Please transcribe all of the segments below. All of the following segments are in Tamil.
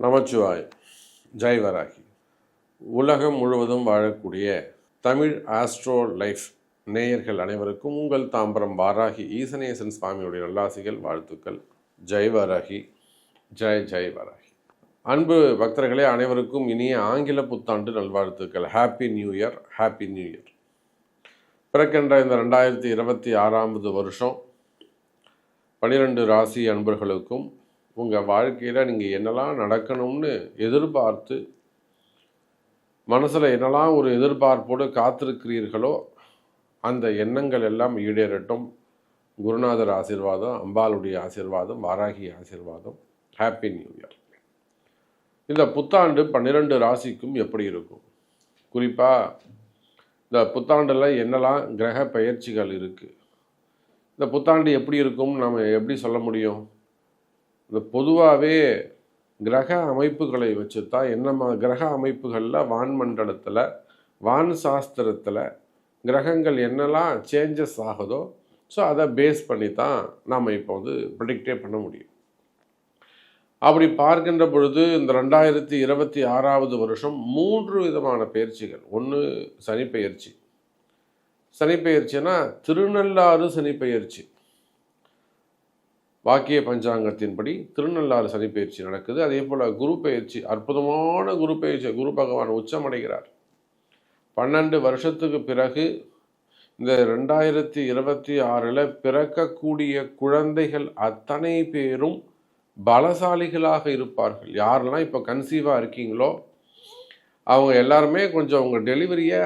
நமச்சிவாய். ஜெய் வராகி. உலகம் முழுவதும் வாழக்கூடிய தமிழ் ஆஸ்ட்ரோ லைஃப் நேயர்கள் அனைவருக்கும் உங்கள் தாம்பரம் வாராகி ஈசனேசன் சுவாமியுடைய நல்லாசிகள் வாழ்த்துக்கள். ஜெய் வராகி. ஜெய் ஜெய் வராகி. அன்பு பக்தர்களே அனைவருக்கும் இனிய ஆங்கில புத்தாண்டு நல்வாழ்த்துக்கள். Happy new year happy new year பிறக்கின்ற இந்த ரெண்டாயிரத்தி இருபத்தி ஆறாவது வருஷம் பனிரெண்டு ராசி அன்பர்களுக்கும் உங்கள் வாழ்க்கையில் நீங்கள் என்னெல்லாம் நடக்கணும்னு எதிர்பார்த்து மனசில் என்னெல்லாம் ஒரு எதிர்பார்ப்போடு காத்திருக்கிறீர்களோ அந்த எண்ணங்கள் எல்லாம் ஈடேறட்டும். குருநாதர் ஆசிர்வாதம் அம்பாளுடைய ஆசிர்வாதம் வாராகி ஆசிர்வாதம். ஹாப்பி நியூ இயர் இந்த புத்தாண்டு பன்னிரெண்டு ராசிக்கும் எப்படி இருக்கும்? குறிப்பாக இந்த புத்தாண்டில் என்னெல்லாம் கிரக பயிற்சிகள் இருக்குது இந்த புத்தாண்டு எப்படி இருக்கும்னு நம்ம எப்படி சொல்ல முடியும்? இந்த பொதுவாகவே கிரக அமைப்புகளை வச்சு தான் என்ன கிரக அமைப்புகளில் வான்மண்டலத்தில் வான் சாஸ்திரத்தில் கிரகங்கள் என்னெல்லாம் சேஞ்சஸ் ஆகுதோ ஸோ அதை பேஸ் பண்ணி தான் நாம் இப்போ வந்து ப்ரிடிக்டே பண்ண முடியும். அப்படி பார்க்கின்ற பொழுது இந்த ரெண்டாயிரத்தி இருபத்தி ஆறாவது வருஷம் மூன்று விதமான பயிற்சிகள். ஒன்று சனிப்பெயர்ச்சி. சனிப்பெயர்ச்சின்னா திருநள்ளாறு சனிப்பெயர்ச்சி. வாக்கிய பஞ்சாங்கத்தின்படி திருநள்ளாறு சனி பயிற்சி நடக்குது. அதே போல் குரு பயிற்சி அற்புதமான குரு பயிற்சி குரு பகவான் உச்சமடைகிறார். பன்னெண்டு வருஷத்துக்கு பிறகு இந்த ரெண்டாயிரத்தி இருபத்தி ஆறில் பிறக்கக்கூடிய குழந்தைகள் அத்தனை பேரும் பலசாலிகளாக இருப்பார்கள். யாரெல்லாம் இப்போ கன்சீவாக இருக்கீங்களோ அவங்க எல்லாருமே கொஞ்சம் உங்கள் டெலிவரியை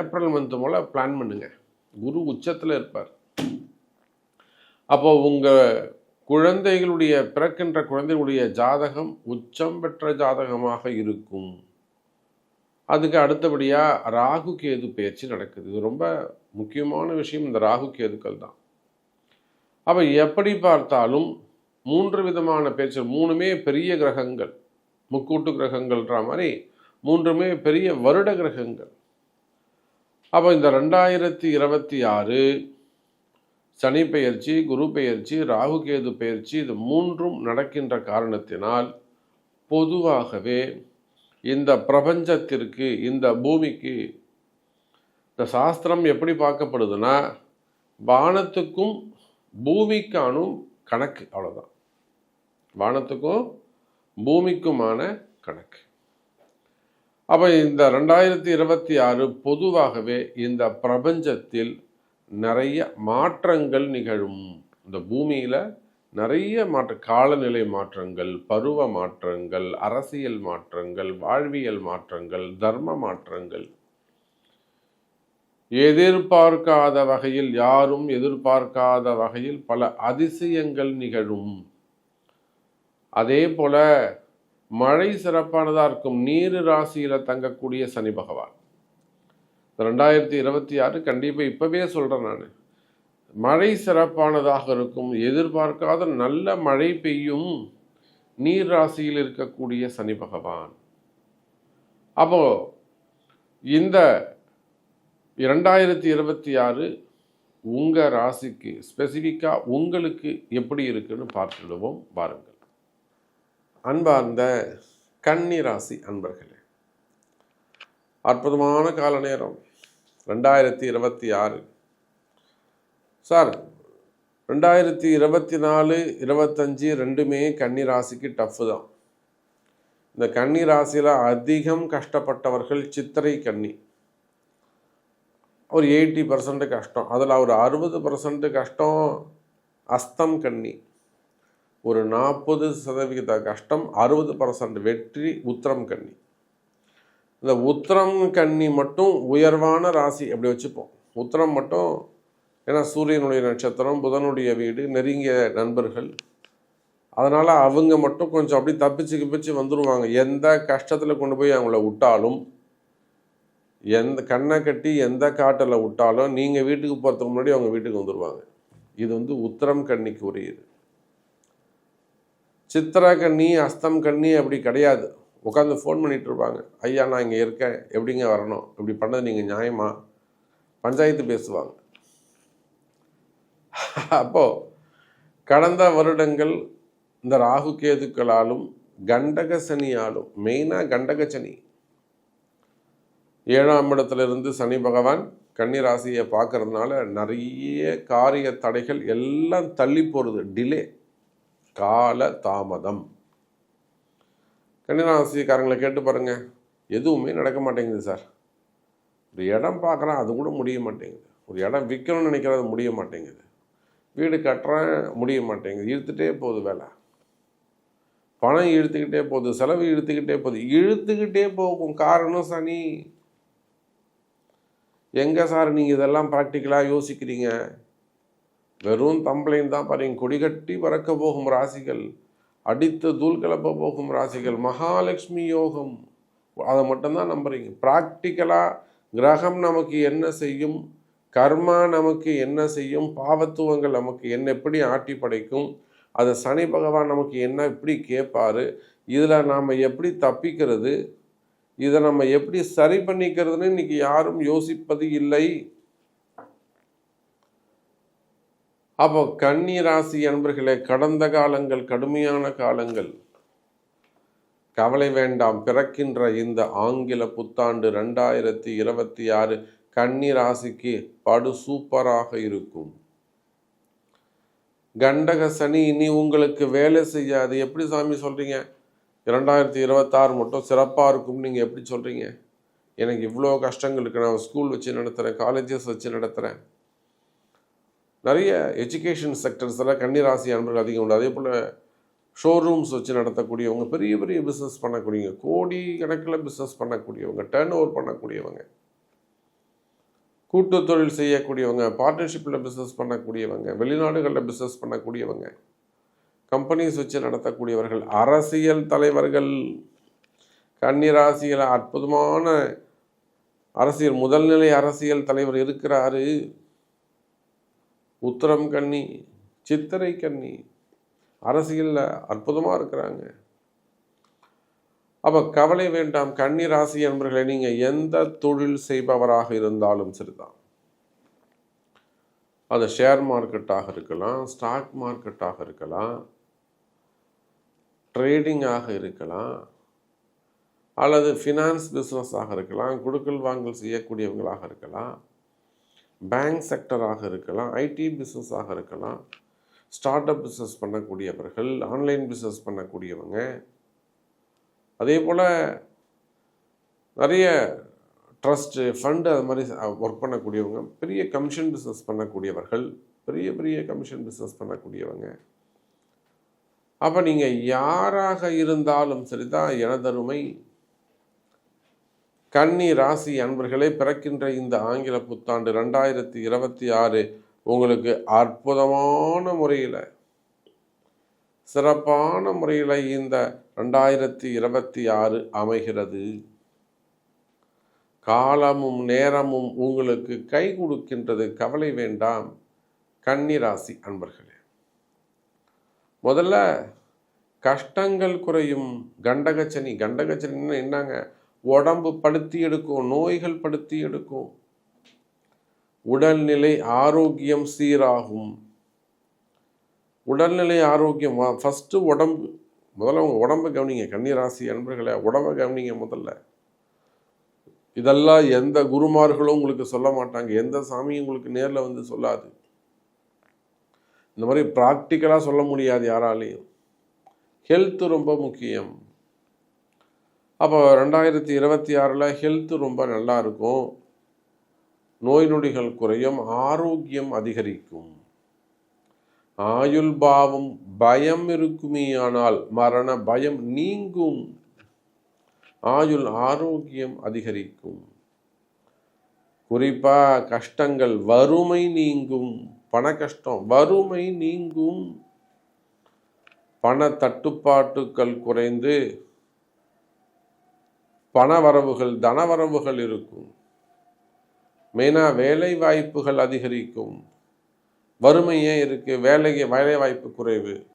ஏப்ரல் மந்த் போல் பிளான் பண்ணுங்க. குரு உச்சத்தில் இருப்பார். அப்போ உங்கள் குழந்தைகளுடைய பிறக்கின்ற குழந்தைகளுடைய ஜாதகம் உச்சம் பெற்ற ஜாதகமாக இருக்கும். அதுக்கு அடுத்தபடியாக ராகு கேது பயிற்சி நடக்குது. இது ரொம்ப முக்கியமான விஷயம் இந்த ராகு கேதுக்கள் தான். அப்போ எப்படி பார்த்தாலும் மூன்று விதமான பேச்சு மூணுமே பெரிய கிரகங்கள். முக்கூட்டு கிரகங்கள்ன்ற மாதிரி மூன்றுமே பெரிய வருட கிரகங்கள். அப்போ இந்த ரெண்டாயிரத்தி இருபத்தி ஆறு சனி பெயர்ச்சி குரு பெயர்ச்சி ராகுகேது பெயர்ச்சி இது மூன்றும் நடக்கின்ற காரணத்தினால் பொதுவாகவே இந்த பிரபஞ்சத்திற்கு இந்த பூமிக்கு இந்த சாஸ்திரம் எப்படி பார்க்கப்படுதுன்னா வானத்துக்கும் பூமிக்கானும் கணக்கு அவ்வளோதான் வானத்துக்கும் பூமிக்குமான கணக்கு. அப்போ இந்த ரெண்டாயிரத்தி இருபத்தி ஆறு பொதுவாகவே இந்த பிரபஞ்சத்தில் நிறைய மாற்றங்கள் நிகழும். இந்த பூமியில் நிறைய மாற்ற காலநிலை மாற்றங்கள் பருவ மாற்றங்கள் அரசியல் மாற்றங்கள் வாழ்வியல் மாற்றங்கள் தர்ம மாற்றங்கள். எதிர்பார்க்காத வகையில் யாரும் எதிர்பார்க்காத வகையில் பல அதிசயங்கள் நிகழும். அதே போல மழை சிறப்பானதாக இருக்கும். நீர் ராசியில் தங்கக்கூடிய சனி பகவான். ரெண்டாயிரத்தி இருபத்தி ஆறு கண்டிப்பாக இப்போவே சொல்கிறேன் நான். மழை சிறப்பானதாக இருக்கும். எதிர்பார்க்காத நல்ல மழை பெய்யும் நீர் ராசியில் இருக்கக்கூடிய சனி பகவான். அப்போ இந்த இரண்டாயிரத்தி இருபத்தி ஆறு உங்கள் ராசிக்கு ஸ்பெசிஃபிக்காக உங்களுக்கு எப்படி இருக்குன்னு பார்த்துடுவோம். பாருங்கள் அன்பார்ந்த கன்னி ராசி அன்பர்களே அற்புதமான கால நேரம் ரெண்டாயிரத்தி இருபத்தி ஆறு. சார் ரெண்டாயிரத்தி இருபத்தி நாலு இருபத்தஞ்சி ரெண்டுமே கன்னி ராசிக்கு டஃப்பு தான். இந்த கன்னி ராசியில் அதிகம் கஷ்டப்பட்டவர்கள் சித்திரை கன்னி. ஒரு எயிட்டி பர்சன்ட் கஷ்டம். அதில் ஒரு அறுபது பர்சன்ட் கஷ்டம் அஸ்தம் கன்னி. ஒரு நாற்பது சதவிகித கஷ்டம் அறுபது பர்சன்ட் வெற்றி உத்திரம் கன்னி. இந்த உத்திரம் கன்னி மட்டும் உயர்வான ராசி. அப்படி வச்சுப்போம். உத்திரம் மட்டும் ஏன்னா சூரியனுடைய நட்சத்திரம் புதனுடைய வீடு நெருங்கிய நண்பர்கள். அதனால் அவங்க மட்டும் கொஞ்சம் அப்படி தப்பிச்சு கிப்பிச்சு வந்துடுவாங்க எந்த கஷ்டத்தில் கொண்டு போய் அவங்கள விட்டாலும் எந்த கண்ணை கட்டி எந்த காட்டில் விட்டாலும் நீங்கள் வீட்டுக்கு போகிறதுக்கு முன்னாடி அவங்க வீட்டுக்கு வந்துடுவாங்க இது வந்து உத்திரம் கன்னிக்கு உரியது. சித்திர கன்னி அஸ்தம் கன்னி அப்படி கிடையாது. உட்காந்து ஃபோன் பண்ணிகிட்ருப்பாங்க இருப்பாங்க ஐயா நான் இங்கே இருக்கேன். எப்படிங்க வரணும்? இப்படி பண்ணது நீங்கள் நியாயமா? பஞ்சாயத்து பேசுவாங்க. அப்போது கடந்த வருடங்கள் இந்த ராகு கேதுக்களாலும் கண்டகசனியாலும் மெயினாக கண்டகசனி ஏழாம் இடத்துலேருந்து சனி பகவான் கன்னி ராசியை பார்க்கறதுனால நிறைய காரிய தடைகள் எல்லாம் தள்ளி போகிறது டிலே கால தாமதம் கன்னிராசிக்காரங்களை கேட்டு பாருங்க. எதுவுமே நடக்க மாட்டேங்குது சார். ஒரு இடம் பார்க்குறேன் அது கூட முடிய மாட்டேங்குது. ஒரு இடம் விற்கணும்னு நினைக்கிறது முடிய மாட்டேங்குது. வீடு கட்டுறேன் முடிய மாட்டேங்குது. இழுத்துட்டே போகுது வேலை. பணம் இழுத்துக்கிட்டே போகுது செலவு இழுத்துக்கிட்டே போகுது. இழுத்துக்கிட்டே போகும் காரணம் சனி. எங்கே சார் நீங்கள் இதெல்லாம் ப்ராக்டிக்கலாக யோசிக்கிறீங்க? வெறும் தம்பளையும் தான் பாருங்க. கொடிகட்டி பறக்க போகும் ராசிகள். அடித்து தூள் கிளப்ப போகும் ராசிகள் மகாலட்சுமி யோகம். அதை மட்டும்தான் நம்புறீங்க. ப்ராக்டிக்கலாக கிரகம் நமக்கு என்ன செய்யும்? கர்மா நமக்கு என்ன செய்யும்? பாவத்துவங்கள் நமக்கு என்ன எப்படி ஆட்டி படைக்கும்? அதை சனி பகவான் நமக்கு என்ன எப்படி கேட்பாரு? இதில் நாம் எப்படி தப்பிக்கிறது? இதை நம்ம எப்படி சரி பண்ணிக்கிறதுன்னு இன்றைக்கி யாரும் யோசிப்பது இல்லை. அப்போ கன்னி ராசி அன்பர்களே கடந்த காலங்கள் கடுமையான காலங்கள். கவலை வேண்டாம் பிறக்கின்ற இந்த ஆங்கில புத்தாண்டு ரெண்டாயிரத்தி இருபத்தி ஆறு கன்னி ராசிக்கு படு சூப்பராக இருக்கும். கண்டக சனி இனி உங்களுக்கு வேலை செய்யாது. எப்படி சாமி சொல்கிறீங்க இரண்டாயிரத்தி இருபத்தாறு மட்டும் சிறப்பாக இருக்கும்னு நீங்கள் எப்படி சொல்கிறீங்க எனக்கு இவ்வளோ கஷ்டங்கள் இருக்குது நான் ஸ்கூல் வச்சு நடத்துகிறேன் காலேஜஸ் வச்சு நடத்துகிறேன் நிறைய எஜுகேஷன் செக்டர்ஸில் கன்னிராசி அன்பர்கள் அதிகம் உண்டு. அதே போல் ஷோரூம்ஸ் வச்சு நடத்தக்கூடியவங்க பெரிய பெரிய பிஸ்னஸ் பண்ணக்கூடியவங்க கோடி கணக்கில் பிஸ்னஸ் பண்ணக்கூடியவங்க டேர்ன் ஓவர் பண்ணக்கூடியவங்க கூட்டு தொழில் செய்யக்கூடியவங்க பார்ட்னர்ஷிப்பில் பிஸ்னஸ் பண்ணக்கூடியவங்க வெளிநாடுகளில் பிஸ்னஸ் பண்ணக்கூடியவங்க கம்பெனிஸ் வச்சு நடத்தக்கூடியவர்கள் அரசியல் தலைவர்கள் கன்னிராசியில் அற்புதமான அரசியல் முதல்நிலை அரசியல் தலைவர் இருக்கிறாரு. உத்தரம் கன்னி சித்திரை கன்னி அரசியலில் அற்புதமாக இருக்கிறாங்க. அப்போ கவலை வேண்டாம். கன்னி ராசி என்பர்களை நீங்கள் எந்த தொழில் செய்பவராக இருந்தாலும் சரிதான். அது ஷேர் மார்க்கெட்டாக இருக்கலாம் ஸ்டாக் மார்க்கெட்டாக இருக்கலாம் ட்ரேடிங்காக இருக்கலாம் அல்லது ஃபினான்ஸ் பிஸ்னஸாக இருக்கலாம் குடுக்கல் வாங்கல் செய்யக்கூடியவங்களாக இருக்கலாம். பேங்க் செக்டராக இருக்கலாம் ஐடி பிஸ்னஸாக இருக்கலாம் ஸ்டார்ட் அப் பிஸ்னஸ் பண்ணக்கூடியவர்கள் ஆன்லைன் பிஸ்னஸ் பண்ணக்கூடியவங்க. அதே போல் நிறைய ட்ரஸ்ட்டு ஃபண்டு அது மாதிரி ஒர்க் பண்ணக்கூடியவங்க பெரிய கமிஷன் பிஸ்னஸ் பண்ணக்கூடியவர்கள் பெரிய பெரிய கமிஷன் பிஸ்னஸ் பண்ணக்கூடியவங்க. அப்போ நீங்கள் யாராக இருந்தாலும் சரிதான் எனதருமை கன்னி ராசி அன்பர்களே பிறக்கின்ற இந்த ஆங்கில புத்தாண்டு ரெண்டாயிரத்தி இருபத்தி ஆறு உங்களுக்கு அற்புதமான முறையில் சிறப்பான முறையில் இந்த ரெண்டாயிரத்தி இருபத்தி ஆறு அமைகிறது. காலமும் நேரமும் உங்களுக்கு கை கொடுக்கின்றது. கவலை வேண்டாம். கன்னிராசி அன்பர்களே முதல்ல கஷ்டங்கள் குறையும். கண்டகச்சனி கண்டகச்சனின்னு என்னங்க? உடம்பு படுத்தி எடுக்கும் நோய்கள் படுத்தி எடுக்கும் உடல்நிலை ஆரோக்கியம் சீராகும். உடல்நிலை ஆரோக்கியம் ஃபஸ்ட்டு உடம்பு முதல்ல உங்கள் உடம்பை கவனிங்க. கன்னிராசி அன்பர்களை உடம்பை கவனிங்க முதல்ல. இதெல்லாம் எந்த குருமார்களும் உங்களுக்கு சொல்ல மாட்டாங்க. எந்த சாமியும் உங்களுக்கு நேரில் வந்து சொல்லாது. இந்த மாதிரி ப்ராக்டிக்கலாக சொல்ல முடியாது யாராலையும். ஹெல்த்து ரொம்ப முக்கியம். அப்போ ரெண்டாயிரத்தி இருபத்தி ஆறில் ஹெல்த்து ரொம்ப நல்லா இருக்கும் நோய் நொடிகள் குறையும் ஆரோக்கியம் அதிகரிக்கும். ஆயுள் பாவம் பயம் இருக்குமே ஆனால் மரண பயம் நீங்கும். ஆயுள் ஆரோக்கியம் அதிகரிக்கும். குறிப்பாக கஷ்டங்கள் வறுமை நீங்கும். பண கஷ்டம் வறுமை நீங்கும். பண தட்டுப்பாட்டுக்கள் குறைந்து பண வரவுகள் தனவரவுகள் இருக்கும். மெயினாக வேலை வாய்ப்புகள் அதிகரிக்கும். வறுமையே இருக்குது வேலை வேலை வாய்ப்பு குறைவு.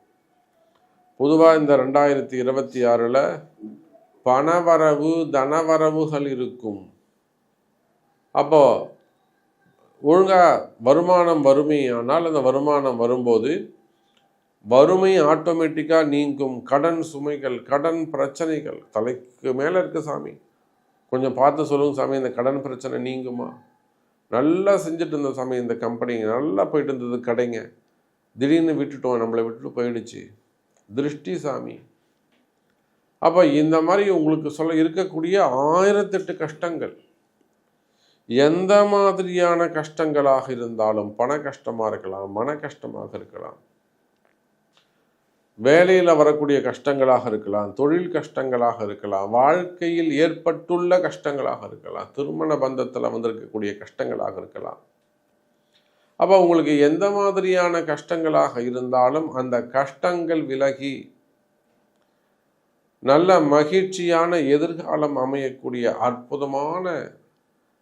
பொதுவாக இந்த ரெண்டாயிரத்தி இருபத்தி ஆறில் பணவரவு தனவரவுகள் இருக்கும். அப்போ ஒழுங்காக வருமானம் வறுமையானால் அந்த வருமானம் வரும்போது வறுமை ஆட்டோமேட்டிக்காக நீங்கும் கடன் சுமைகள் கடன் பிரச்சனைகள். தலைக்கு மேலே இருக்கு சாமி. கொஞ்சம் பார்த்து சொல்லுங்க சாமி இந்த கடன் பிரச்சனை நீங்குமா? நல்லா செஞ்சுட்டு இருந்த சாமி இந்த கம்பெனி நல்லா போயிட்டு இருந்தது கடைங்க. திடீர்னு விட்டுட்டோம் நம்மளை விட்டுட்டு போயிடுச்சு. திருஷ்டி சாமி. அப்போ இந்த மாதிரி உங்களுக்கு சொல்ல இருக்கக்கூடிய ஆயிரத்தெட்டு கஷ்டங்கள். எந்த மாதிரியான கஷ்டங்களாக இருந்தாலும் பண கஷ்டமாக இருக்கலாம் மன கஷ்டமாக இருக்கலாம். வேலையில் வரக்கூடிய கஷ்டங்களாக இருக்கலாம் தொழில் கஷ்டங்களாக இருக்கலாம் வாழ்க்கையில் ஏற்பட்டுள்ள கஷ்டங்களாக இருக்கலாம் திருமண பந்தத்தில் வந்திருக்கக்கூடிய கஷ்டங்களாக இருக்கலாம். அப்போ உங்களுக்கு எந்த மாதிரியான கஷ்டங்களாக இருந்தாலும் அந்த கஷ்டங்கள் விலகி நல்ல மகிழ்ச்சியான எதிர்காலம் அமையக்கூடிய அற்புதமான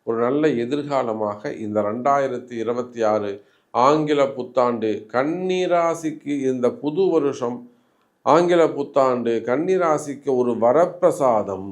ஒரு நல்ல எதிர்காலமாக இந்த ரெண்டாயிரத்தி இருபத்தி ஆறு ஆங்கில புத்தாண்டு கன்னிராசிக்கு இந்த புது வருஷம் ஆங்கில புத்தாண்டு கன்னிராசிக்கு ஒரு வரப்பிரசாதம்.